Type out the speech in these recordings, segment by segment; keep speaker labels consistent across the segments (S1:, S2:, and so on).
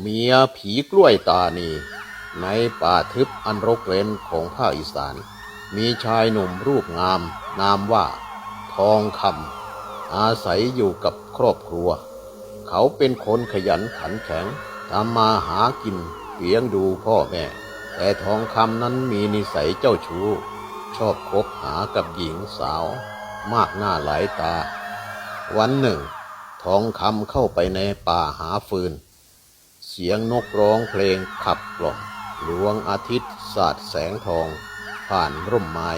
S1: เมียผีกล้วยตานี ในป่าทึบอันรกเร้นของภาคอีสาน มีชายหนุ่มรูปงาม นามว่า ทองคำอาศัยอยู่กับครอบครัว เขาเป็นคนขยันขันแข็งทำมาหากินเลี้ยงดูพ่อแม่ แต่ทองคำนั้นมีนิสัยเจ้าชู้ ชอบคบหากับหญิงสาว มากหน้าหลายตา วันหนึ่ง ทองคำเข้าไปในป่าหาฟืน เสียงนกร้องเพลงขับกล่อมดวงอาทิตย์สาดแสงทอง ผ่านร่มไม้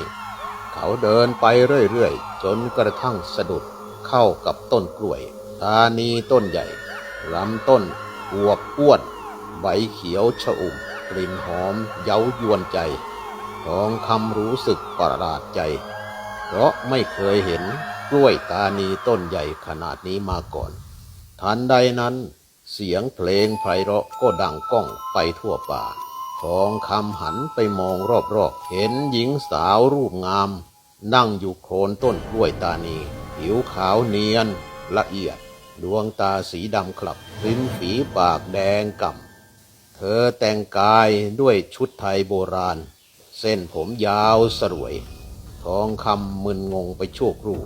S1: เขาเดินไปเรื่อยๆ จนกระทั่งสะดุดเข้ากับต้นกล้วยตานีต้นใหญ่ลำต้นอวบอ้วน ใบเขียวชะอุ่ม กลิ่นหอมเย้ายวนใจ ทองคำรู้สึกประหลาดใจ เพราะไม่เคยเห็นกล้วยตานีต้นใหญ่ขนาดนี้มาก่อน ทันใดนั้น เสียงเพลงไพเราะก็ดังก้องไปทั่วป่า ทองคำหันไปมองรอบๆ เห็นหญิงสาวรูปงาม นั่งอยู่โคนต้นกล้วยตานี ผิวขาวเนียนละเอียด ดวงตาสีดำคลับริมฝีปากแดงก่ำ เธอแต่งกายด้วยชุดไทยโบราณ เส้นผมยาวสรวย ทองคำมึนงงไปชั่วครู่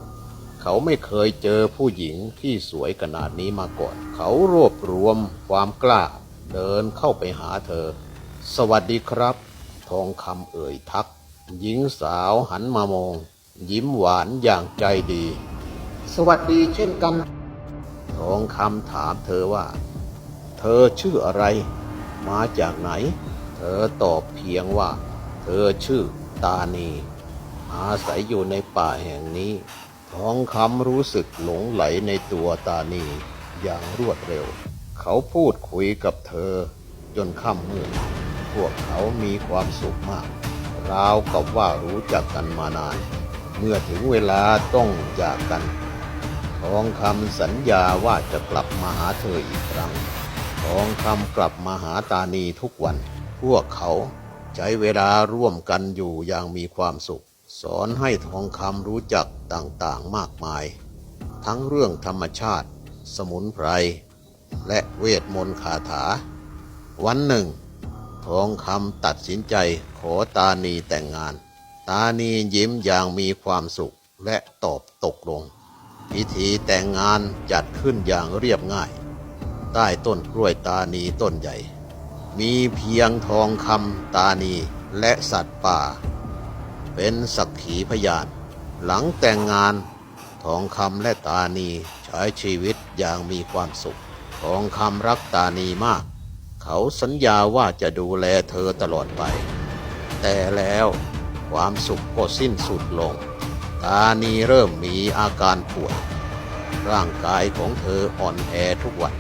S1: เขาไม่เคยเจอผู้หญิงที่สวยขนาดนี้มาก่อน เขารวบรวมความกล้า เดินเข้าไปหาเธอ สวัสดีครับ ทองคำเอ่ยทัก หญิงสาวหันมามอง ยิ้มหวานอย่างใจดี
S2: สวัสดีเช่นกัน
S1: ทองคำถามเธอว่า เธอชื่ออะไร มาจากไหน เธอตอบเพียงว่า เธอชื่อตานีอาศัยอยู่ในป่าแห่งนี้ ทองคำรู้สึกหลงไหลในตัวตานีอย่างรวดเร็ว เขาพูดคุยกับเธอจนค่ำมืดพวกเขามีความสุขมาก ราวกับว่ารู้จักกันมานาน เมื่อถึงเวลาต้องจากกัน ทองคำสัญญาว่าจะกลับมาหาเธออีกครั้ง ทองคำกลับมาหาตานีทุกวัน พวกเขาใช้เวลาร่วมกันอยู่อย่างมีความสุข สอนให้ทองคำรู้จักต่างๆมากมาย ทั้งเรื่องธรรมชาติ สมุนไพร และเวทมนต์คาถา วันหนึ่ง ทองคำตัดสินใจขอตานีแต่งงาน ตานียิ้มอย่างมีความสุขและตอบตกลง พิธีแต่งงานจัดขึ้นอย่างเรียบง่าย ใต้ต้นกล้วยตานีต้นใหญ่ มีเพียงทองคำตานีและสัตว์ป่า เป็นสักขีพยาน หลังแต่งงานทองคำและตานีใช้ชีวิตอย่างมีความสุข ทองคำรักตานีมาก เขาสัญญาว่าจะดูแลเธอตลอดไป แต่แล้วความสุขก็สิ้นสุดลง ตานีเริ่มมีอาการป่วย ร่างกายของเธออ่อนแอทุกวัน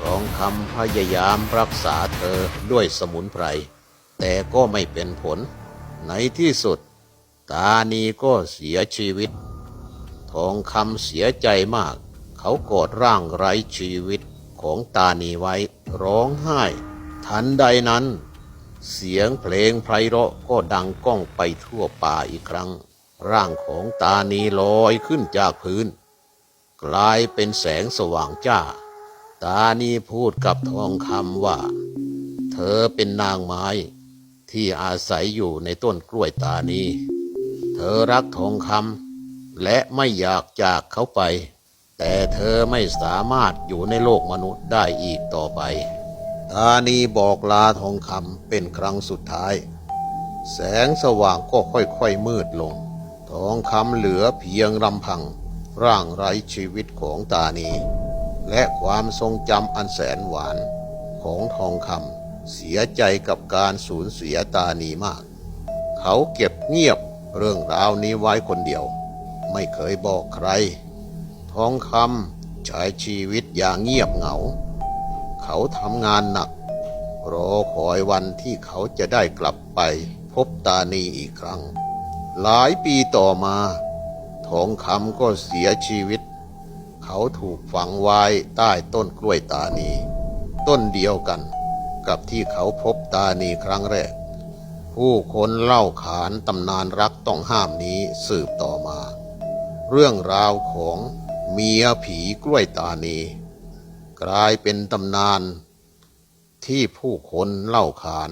S1: ทองคำพยายามรักษาเธอด้วยสมุนไพร แต่ก็ไม่เป็นผล ในที่สุด ตานีก็เสียชีวิต ทองคำเสียใจมาก เขากอดร่างไร้ชีวิตของตานีไว้ร้องไห้ ทันใดนั้น เสียงเพลงไพเราะก็ดังก้องไปทั่วป่าอีกครั้ง ร่างของตานีลอยขึ้นจากพื้น กลายเป็นแสงสว่างจ้า ตานีพูดกับทองคำว่า เธอเป็นนางไม้ที่อาศัยอยู่ในต้นกล้วยตานี เธอรักทองคำและไม่อยากจากเขาไป แต่เธอไม่สามารถอยู่ในโลกมนุษย์ได้อีกต่อไปตานีบอกลาทองคำเป็นครั้งสุดท้าย แสงสว่างก็ค่อยๆมืดลง ทองคำเหลือเพียงลำพัง ร่างไร้ชีวิตของตานี และความทรงจำอันแสนหวานของทองคำเสียใจกับการสูญเสียตานีมาก เขาเก็บเงียบ เรื่องราวนี้ไว้คนเดียว ไม่เคยบอกใคร ทองคำใช้ชีวิตอย่างเงียบเหงา เขาทำงานหนัก รอคอยวันที่เขาจะได้กลับไปพบตานีอีกครั้ง หลายปีต่อมา ทองคำก็เสียชีวิต เขาถูกฝังไว้ใต้ต้นกล้วยตานี ต้นเดียวกันกับที่เขาพบตานีครั้งแรก ผู้คนเล่าขานตำนานรักต้องห้ามนี้สืบต่อมา เรื่องราวของเมียผีกล้วยตานี กลายเป็นตำนานที่ผู้คนเล่าขาน